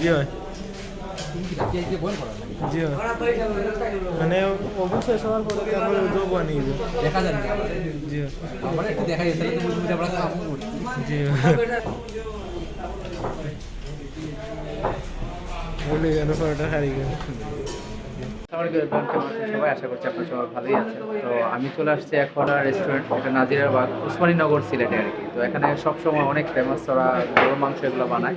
জি হয় জি মানে অবশ্যই সবার পরে তারপরে উদ্যোগ বানিয়ে দেখা যাবে। জি আমরা একটু দেখা যাচ্ছে আমরা জি বলে গেল পরোটা হারিয়ে গেল। আশা তো আমি চলে আসছি এখন রেস্টুরেন্ট এটা নাজিরাবাদ উসমানীনগর সিলেটে আর কি। তো এখানে সবসময় অনেক ফেমাস ওরা গরুর মাংস এগুলো বানায়।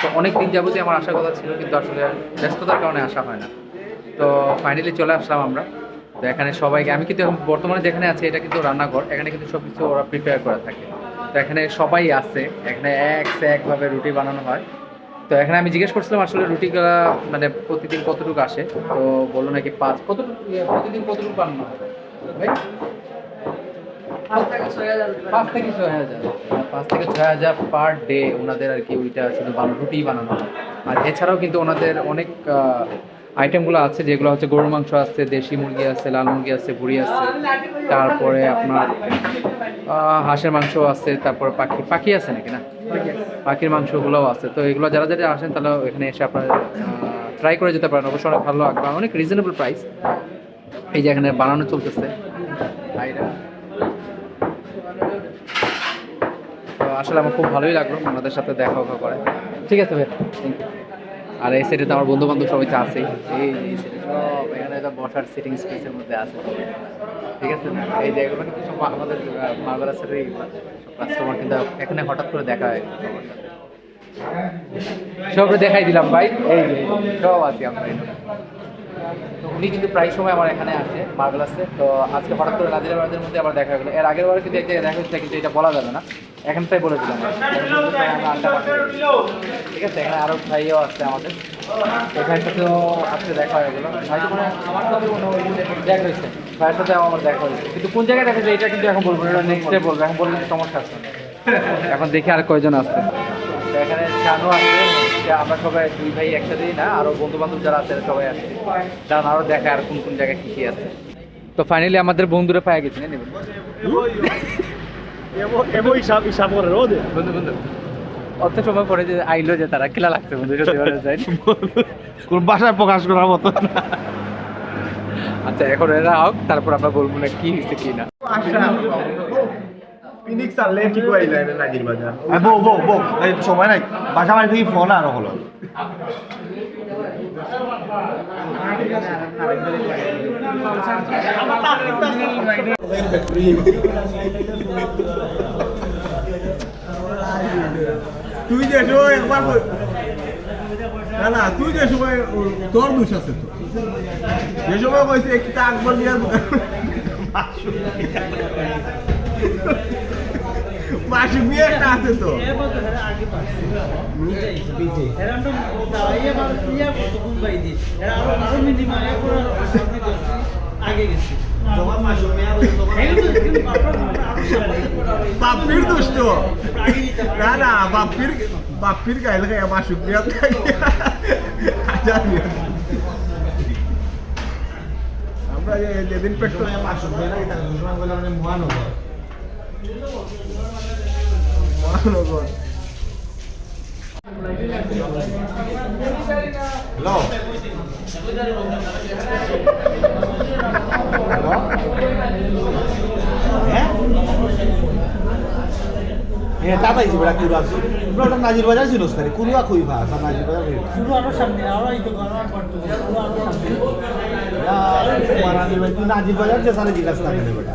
তো অনেক দিন যাবতীয় আমার আসার কথা ছিল, কিন্তু আসলে ব্যস্ততার কারণে আসা হয় না। তো ফাইনালি চলে আসলাম আমরা। তো এখানে সবাইকে, আমি কিন্তু বর্তমানে যেখানে আছি, এটা কিন্তু রান্নাঘর। এখানে কিন্তু সব কিছু ওরা প্রিপেয়ার করে থাকে। তো এখানে সবাই আছে। এখানে এক সে একভাবে রুটি বানানো হয়। তো এখানে আমি জিজ্ঞেস করছিলাম আসলে রুটি রুটিগুলা মানে প্রতিদিন কতটুকু আসে? তো বলল নাকি পাঁচ কতটুকু ইয়ে, প্রতিদিন কতটুকু হয়? ভাই? পাঁচ থেকে ছয় হাজার। পাঁচ থেকে ছয় হাজার পার ডে ওনাদের আর কি ওইটা শুধু বানানো রুটি বানানো আর এছাড়াও কিন্তু ওনাদের অনেক আইটেমগুলো আছে যেগুলো হচ্ছে গরুর মাংস আছে দেশি মুরগি আছে লাল মুরগি আছে ভুড়ি আছে। তারপরে আপনার হাঁসের মাংস আছে, তারপর পাখি পাখি আছে নাকি না? পাখির মাংসগুলোও আছে। তো এগুলো যারা যারা আসেন, তাহলে এখানে এসে আপনারা ট্রাই করে যেতে পারেন। অবশ্যই অনেক ভালো লাগবে। অনেক রিজনেবল প্রাইস এই যে এখানে বানানো চলতেছে। তো আসলে আমার খুব ভালোই লাগল ওনাদের সাথে দেখা ওখা করে। ঠিক আছে ভাই আর এই সাইডে তো আমার বন্ধু বান্ধব সবাই তো আছেই। এই একটা বসার সিটিং স্পেসের মধ্যে আছে। ঠিক আছে এই জায়গাগুলো কিন্তু সব আমাদের মার্বেলাসের এই কাস্টমার কিন্তু এখানে হঠাৎ করে দেখা হয়। সব দেখাই দিলাম ভাই। এই সব আছি আমরা। তো উনি কিন্তু প্রায় সময় আমার এখানে আসে মার্বেলাসে তো আজকে হঠাৎ করে নাজিরা বারদের মধ্যে আবার দেখা গেলো এর আগের বারে কিন্তু এক জায়গায় দেখা হচ্ছে কিন্তু এটা বলা যাবে না। এখানটাই বলে দিলাম আমরা আড্ডা মারতে গেছি। ঠিক আছে, এখানে আরও ভাইও আছে আমাদের। এখানের সাথেও আজকে দেখা হয়ে গেলো। ভাই মনে দেখা হয়েছে। ভাইয়ের সাথে আমার দেখা হয়েছে। কিন্তু কোন জায়গায় দেখা যায় এটা কিন্তু এখন বলব এটা নেক্সট ডে বলব। এখন বললে সমস্যা আছে। এখন দেখি আর কয়জন আছে। তো এখানে শানু আমরা সবাই দুই ভাই একসাথেই না আরও বন্ধু বান্ধব যারা আছে সবাই আছে। কারণ আরও দেখে আর কোন কোন জায়গায় কি কি আছে। তো ফাইনালি আমাদের বন্ধুরা পাওয়া গেছে না নেবেন বন্ধু বন্ধু। অত সময় পরে যে আইলো যে তারা খেলা লাগছে বন্ধু সত্যি বলা যায় কোন ভাষায় প্রকাশ করার মতো। আচ্ছা এখন এরা হোক তারপর আমরা বলব না কি হয়েছে কি না। ফিনিক্স আনলে ঠিক হয়ে যায় না নাজির বাজার। বউ বউ বউ এই সময় নাই। বাসা বাড়ি থেকে ফোন আরও হলো। তুই যে সময় একবার না না তুই যে সময় তোর দোষ আছে তো। যে সময় কইছে একটা আকবর নিয়ে মাসি বিয়ে একটা আছে তো। আগে গেছি বাপির দোষ তো। না না বাপির বাপির গাইলে গায়ে মাসুক থাকে আমরা যেদিন পেট মাসুক বিয়ে লাগে তার ঘোষণা করলে মানে মহানগর। মহানগর হ্যালো হ্যাঁ তাতাই ছিল বেড়া কুড়া আছে ওটা নাজির বাজার ছিল স্যার কুড়ুয়া খুই ভাস আর নাজির বাজার হয়ে শুরু আরও সামনে আরও এই তো গণনা করতে। শুরু আরও সামনে নাজির বাজার যে সালে জিজ্ঞাসা করে বেটা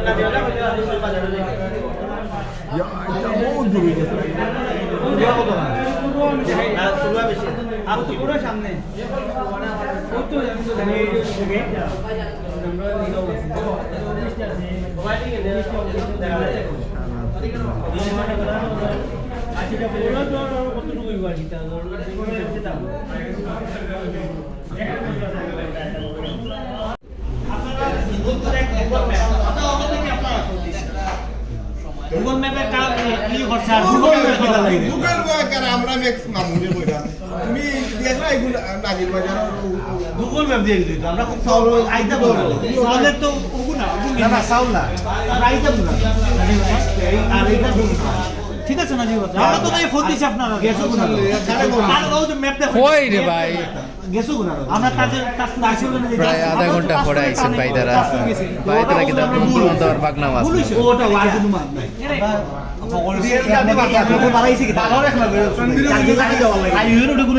না দেওয়া ইয়া, এটা বহুত দূরে গেছে শুরু কত না শুরু বেশি আর তো পুরো সামনে ওই তো আমি তো জানি আমরা নিলাম মোবাইল থেকে দেখা যায় গুগল ম্যাপে কাজ করছে আর গুগল ম্যাপ লাগে গুগল কার? আমরা ম্যাক্স মামুনে বইরা তুমি দেখলা এগুলো নাজির বাজার গুগল ম্যাপ দিয়ে দিত। আমরা খুব চাউল আইতা বলব সালের তো না না চাউল না। আমরা আইতা বলব আর এইটা ঠিক আছে না জীবন আমরা তো তাই ফোন দিছি আপনারা গেছো কোনা আর ও যে ম্যাপ দেখো। কই রে ভাই? গেছো কোনা আমরা কাজে কাজ করে আসলে প্রায় আধা ঘণ্টা পরে বাগনাম আছে ওটা ওয়াজ নুমান নাই বাড়াইছে কি তাহলে এক লগে আই ইউনো ডুগুলো